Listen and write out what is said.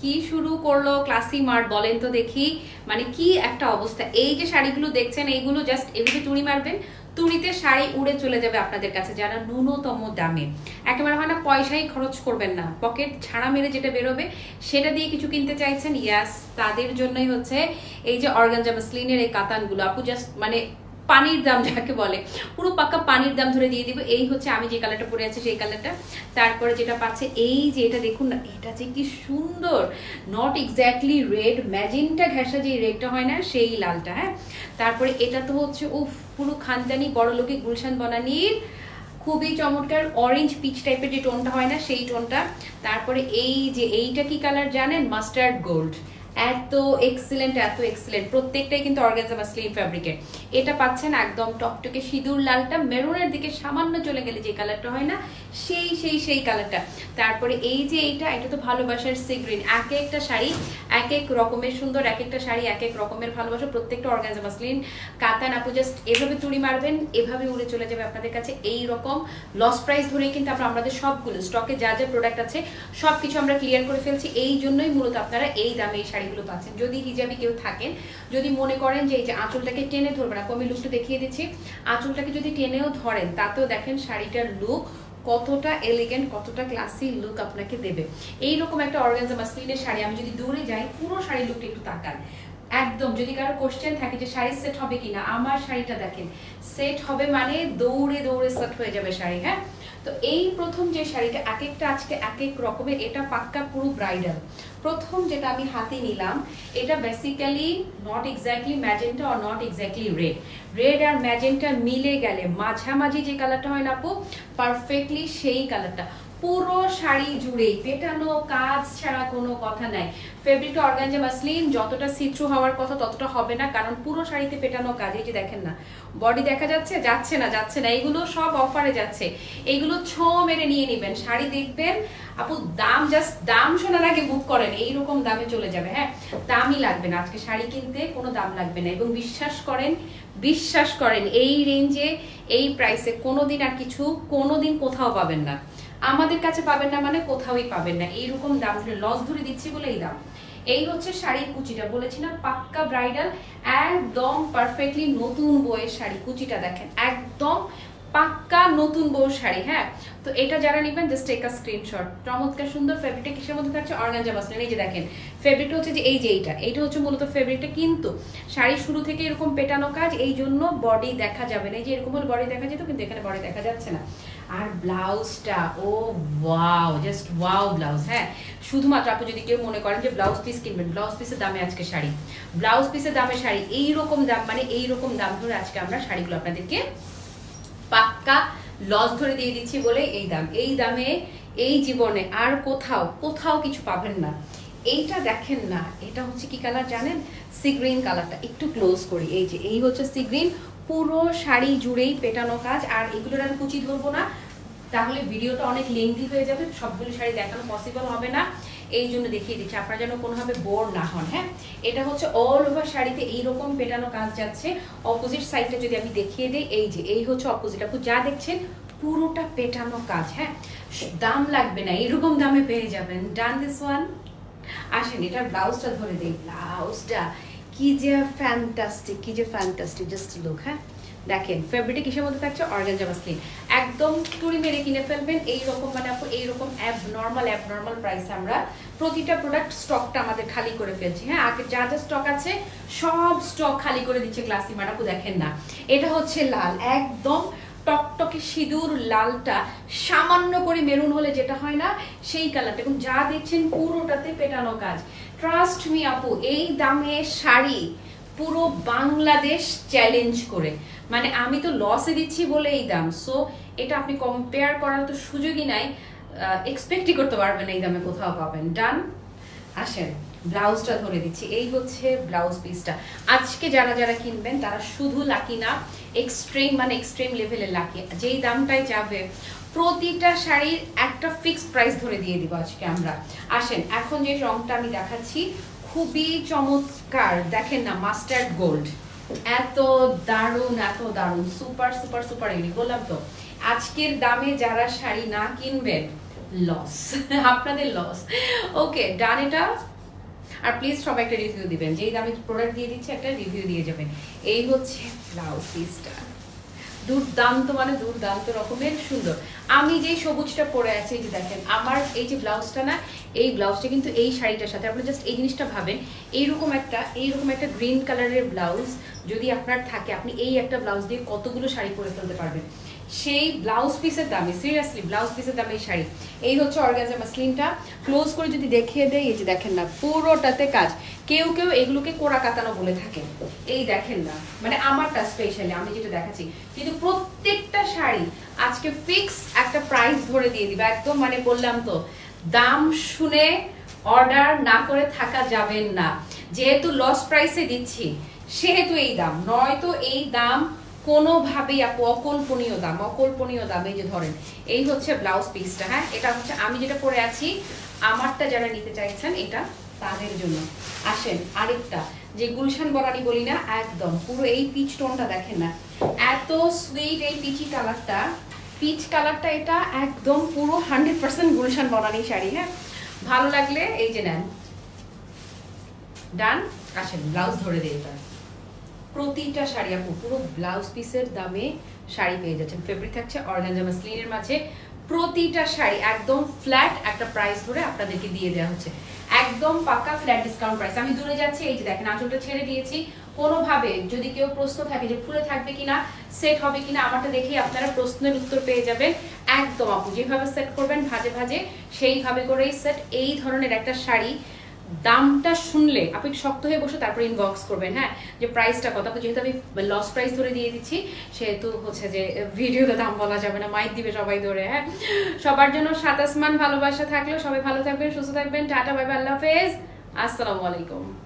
কি শুরু করল ক্লাসি মার্ট বলেন তো দেখি। মানে কি একটা অবস্থা। এই যে শাড়িগুলো দেখছেন, এইগুলো জাস্ট এভাবে তুড়ি মারবেন, তুড়িতে শাড়ি উড়ে চলে যাবে আপনাদের কাছে যারা ন্যূনতম দামে। একেবারে হয় না, পয়সাই খরচ করবেন না। পকেট ছাড়া মেরে যেটা বেরোবে, সেটা দিয়ে কিছু কিনতে চাইছেন? ইয়াস তাদের জন্যই হচ্ছে এই যে অর্গানজা মাসলিনের এই কাতানগুলো। আপু জাস্ট মানে পানির দাম যাকে বলে, পুরো পাক্কা পানির দাম ধরে দিয়ে দিব। এই হচ্ছে আমি যে কালারটা পরে আছি, সেই কালারটা তারপরে যেটা পাচ্ছে, এই যে এটা দেখুন না, এটা যে কি সুন্দর। নট এক্স্যাক্টলি রেড ম্যাজেন্টা ঘেঁষা যে রেডটা হয় না, সেই লালটা হ্যাঁ? তারপরে এটা তো হচ্ছে, উফ, পুরো খানদানি, বড় লোকে গুলশান বনানির। খুবই চমৎকার অরেঞ্জ পিচ টাইপের যে টোনটা হয় না, সেই টোনটা তারপরে এই যে এইটা কি কালার জানেন? মাস্টার্ড গোল্ড এত এক্সিলেন্ট এত এক্সিলেন্ট প্রত্যেকটাই কিন্তু অর্গানজা বা স্লিম ফ্যাব্রিকের এটা পাচ্ছেন একদম টকটকে সিঁদুর লালটা মেরুনের দিকে সামান্য চলে গেলে যে কালারটা হয় না, সেই সেই সেই কালারটা তারপরে এই যে এইটা, এটা তো ভালোবাসার সি গ্রিন এক একটা শাড়ি, এক এক রকমের সুন্দর, এক একটা শাড়ি, এক এক রকমের ভালোবাসা, প্রত্যেকটা অর্গানজা মাসলিন কাতান আপু জাস্ট এভাবে তুড়ি মারবেন, এভাবে উড়ে চলে যাবে আপনাদের কাছে এই রকম। লস প্রাইস ধরেই কিন্তু আমরা, আমাদের সবগুলো স্টকে যা যা প্রোডাক্ট আছে সব কিছু আমরা ক্লিয়ার করে ফেলছি। এই জন্যই মূলত আপনারা এই দামে এই শাড়িগুলো পাচ্ছেন। যদি হিজাবি কেউ থাকেন, যদি মনে করেন যে এই যে আঁচলটাকে টেনে ধরবে না আমি লুকটা দেখিয়ে দিচ্ছি। আঁচলটাকে যদি টেনেও ধরেন, তাতেও দেখেন শাড়িটার লুক কতটা এলিগেন্ট কতটা ক্লাসি লুক আপনাকে দেবে। এইরকম একটা অর্গানজা বা স্লিনের শাড়ি, আমি যদি দূরে যাই, পুরো শাড়ির লুকটা একটু তাকান। একদম, যদি কারও কোশ্চেন থাকে যে শাড়ি সেট হবে কিনা, আমার শাড়িটা দেখেন সেট হবে মানে দৌড়ে দৌড়ে সেট হয়ে যাবে শাড়ি হ্যাঁ? তো এই প্রথম যে শাড়িটা এক একটা আজকে এক এক রকমের, এটা পাক্কা পুরো ব্রাইডাল প্রথম যেটা আমি হাতে নিলাম, এটা বেসিক্যালি নট এক্স্যাক্টলি ম্যাজেন্টা আর নট এক্স্যাক্টলি রেড রেড আর ম্যাজেন্টা মিলে গেলে, মাঝামাঝি যে কালারটা হয় না আপু পারফেক্টলি সেই কালারটা পুরো শাড়ি জুড়েই, পেটানো কাজ ছাড়া কোনো কথা নাই। ফেব্রিকটা অর্গানজা মাসলিন যতটা সিথ্রু হওয়ার কথা ততটা হবে না, কারণ পুরো শাড়িতে পেটানো কাজ, এই যে দেখেন না বডি দেখা যাচ্ছে যাচ্ছে না যাচ্ছে না এইগুলো সব অফারে যাচ্ছে। এইগুলো ছো মেরে নিয়ে নেবেন, শাড়ি দেখবেন, আপু, দাম জাস্ট দাম শোনার আগে বুক করেন, এইরকম দামে চলে যাবে হ্যাঁ? দামই লাগবে না, আজকে শাড়ি কিনতে কোনো দাম লাগবে না, এবং বিশ্বাস করেন বিশ্বাস করেন, এই রেঞ্জে এই প্রাইসে কোনোদিন আর কিছু, কোনোদিন কোথাও পাবেন না। আমাদের কাছে পাবেন না মানে কোথাওই পাবেন না। এইরকম দাম ধরে লস ধরে দিচ্ছি বলে এই দাম। এই হচ্ছে শাড়ির কুচিটা। বলেছি না, পাক্কা ব্রাইডাল একদম পারফেক্টলি নতুন বইয়ের শাড়ি কুচিটা দেখেন। একদম নতুন বউ শাড়ি হ্যাঁ? তো এটা যারা নেবেন জাস্ট টেক আ স্ক্রিনশট চমৎকার সুন্দর ফেব্রিকটা কিসের মধ্যে থাকছে? অর্গানজা মাসলিন এই যে দেখেন ফেব্রিকটা হচ্ছে যে এই যে এইটা। এইটা হচ্ছে মূলত ফেব্রিকটা কিন্তু শাড়ি শুরু থেকে এরকম পেটানো কাজ, এই জন্য বডি দেখা যাবে না। এই যে এরকম হলে বডি দেখা যেত, কিন্তু এখানে বডি দেখা যাচ্ছে না। আর ব্লাউজটা ও ওয়াও জাস্ট ওয়াও ব্লাউজ হ্যাঁ? শুধুমাত্র আপনি যদি কেউ মনে করেন যে ব্লাউজ পিস কিনবেন ব্লাউজ পিসের দামে আজকে শাড়ি। ব্লাউজ পিসের দামে শাড়ি এই রকম দাম মানে এই রকম দাম ধরে আজকে আমরা শাড়িগুলো আপনাদেরকে পাক্কা লস ধরে দিয়ে দিচ্ছি বলে এই দাম। এই দামে এই জীবনে আর কোথাও কোথাও কিছু পাবেন না। এইটা দেখেন না, এটা হচ্ছে কি কালার জানেন? সি গ্রিন কালারটা একটু ক্লোজ করি। এই যে, এই হচ্ছে সি গ্রিন পুরো শাড়ি জুড়েই পেটানো কাজ। আর এগুলোর আর কুচি ধরবো না। তাহলে ভিডিওটা অনেক লেন্দি হয়ে যাবে। সবগুলো শাড়ি দেখানো পসিবল হবে না। এই জন্য দেখিয়ে দিচ্ছি। আপনারা যেন কোনোভাবে বোর না হন হ্যাঁ? এটা হচ্ছে অল ওভার শাড়িতে এইরকম পেটানো কাজ যাচ্ছে। অপোজিট সাইডটা যদি আমি দেখিয়ে দিই, এই যে, এই হচ্ছে অপোজিট আপু, যা দেখছেন, পুরোটা পেটানো কাজ হ্যাঁ? দাম লাগবে না এরকম দামে পেয়ে যাবেন। ডান দিস ওয়ান আসেন, এটার ব্লাউজটা ধরে দিই। ব্লাউজটা কি যে ফ্যান্টাস্টিক কি যে ফ্যান্টাস্টিক জাস্ট লুক হ্যাঁ? দেখেন ফেব্রিকটা কিসের মধ্যে থাকছে? অর্গানজা মাসলিন একদম টুরি মেরে কিনে ফেলবেন। এই রকম মানে আপু, এইরকম অ্যাব নর্মাল অ্যাব নর্মাল প্রাইসে আমরা প্রতিটা প্রোডাক্ট স্টকটা আমাদের খালি করে ফেলছি। হ্যাঁ আগে যা যা স্টক আছে, সব স্টক খালি করে দিচ্ছে ক্লাসি ম্যাডাপু দেখেন না। এটা হচ্ছে লাল, একদম টকটকে সিঁদুর লালটা সামান্য করে মেরুন হলে যেটা হয় না, সেই কালারটা এবং যা দেখছেন পুরোটাতে পেটানো কাজ। ট্রাস্ট মি আপু, এই দামে শাড়ি পুরো বাংলাদেশ চ্যালেঞ্জ করে। মানে আমি তো লসে দিচ্ছি বলে এই দাম। সো এটা আপনি কম্পেয়ার করার তো সুযোগই নাই। এক্সপেক্টই করতে পারবেন এই দামে কোথাও পাবেন। ডান আসেন ব্লাউজটা ধরে দিচ্ছি। এই হচ্ছে ব্লাউজ পিসটা আজকে যারা যারা কিনবেন, তারা শুধু লাকি না এক্সট্রিম মানে এক্সট্রিম লেভেলের লাকি যেই দামটাই যাবে, প্রতিটা শাড়ির একটা ফিক্সড প্রাইস ধরে দিয়ে দিব আজকে আমরা। আসেন, এখন যে রংটা আমি দেখাচ্ছি খুবই চমৎকার। দেখেন না মাস্টার্ড গোল্ড এত দারুণ এত দারুণ। সুপার সুপার সুপার এগুলি। বললাম তো, আজকের দামে যারা শাড়ি না কিনবেন লস আপনাদের লস ওকে ডান এটা। আর প্লিজ সবাই একটা রিভিউ দিবেন। যেই দামে প্রোডাক্ট দিয়ে দিচ্ছে, একটা রিভিউ দিয়ে যাবেন। এই হচ্ছে ব্লাউজ পিসটা দুর্দান্ত মানে দুর্দান্ত রকমের সুন্দর। আমি যেই সবুজটা পরে আছি, এই যে দেখেন, আমার এই যে ব্লাউজটা না, এই ব্লাউজটা কিন্তু এই শাড়িটার সাথে, আপনি জাস্ট এই জিনিসটা ভাবেন, এইরকম একটা এইরকম একটা গ্রিন কালারের ব্লাউজ যদি আপনার থাকে, আপনি এই একটা ব্লাউজ দিয়ে কতগুলো শাড়ি পরে ফেলতে পারবেন? সেই ব্লাউজ পিসের দামে সিরিয়াসলি ব্লাউজ পিসের দামে এই শাড়ি। এই হচ্ছে অর্গানজা মাসলিনটা ক্লোজ করে যদি দেখিয়ে দেয় এই যে দেখেন না, পুরোটাতে কাজ। কেউ কেউ এগুলোকে কোড়া কাতানো বলে থাকে এই দেখেন না মানে আমারটা স্পেশালি আমি যেটা দেখাচ্ছি। কিন্তু প্রত্যেকটা শাড়ি আজকে ফিক্স একটা প্রাইস ধরে দিয়ে দিবে, একদম মানে বললাম তো, দাম শুনে অর্ডার না করে থাকা যাবেন না। যেহেতু লস প্রাইসে দিচ্ছি, সেহেতু এই দাম, নয়তো এই দাম কোনোভাবেই আপু, অকল্পনীয় দাম অকল্পনীয় দাম, এই যে ধরেন, এই হচ্ছে ব্লাউজ পিসটা হ্যাঁ? এটা হচ্ছে, আমি যেটা পরে আছি, আমারটা যারা নিতে চাইছেন, এটা তাদের জন্য। আসেন, আরেকটা। যে গুলশান বরানি বলি না একদম, পুরো এই পিচ টোনটা দেখেন না। এত সুইট এই পিচি কালারটা পিচ কালারটা এটা একদম পুরো হান্ড্রেড পার্সেন্ট গুলশান বনানি শাড়ি হ্যাঁ? ভালো লাগলে এই যে নেন। ডান, আসেন ব্লাউজ ধরে দিয়ে এবার। প্রতিটা শাড়ি আপু, পুরো ব্লাউজ পিসের দামে শাড়ি পেয়ে যাচ্ছেন। ফেব্রিক থাকছে অর্গানজা মাসলিনের মাঝে। প্রতিটা শাড়ি একদম ফ্ল্যাট একটা প্রাইস ধরে আপনাদেরকে দিয়ে দেওয়া হচ্ছে। একদম পাক্কা ফ্ল্যাট ডিসকাউন্ট প্রাইস আমি দূরে যাচ্ছি, এই যে দেখেন, আঁচলটা ছেড়ে দিয়েছি। কোনোভাবে যদি কেউ প্রশ্ন থাকে যে ফুলে থাকবে কিনা সেট হবে কিনা, আমারটা দেখেই আপনারা প্রশ্নের উত্তর পেয়ে যাবেন। একদম আপনি যেভাবে সেট করবেন ভাজে ভাজে, সেইভাবে করেই সেট এই ধরনের একটা শাড়ি দামটা শুনলে আপনি শক্ত হয়ে বসে তারপরে ইনবক্স করবেন হ্যাঁ? যে প্রাইসটা কত? যেহেতু আমি লস প্রাইস ধরে দিয়ে দিচ্ছি, সেহেতু হচ্ছে যে ভিডিওতে দাম বলা যাবে না মাইক দিবে সবাই ধরে হ্যাঁ? সবার জন্য সাতাশ মান ভালোবাসা থাকলেও সবাই ভালো থাকবেন, সুস্থ থাকবেন, টাটা বাই আল্লাহ হাফেজ। আসসালামু আলাইকুম।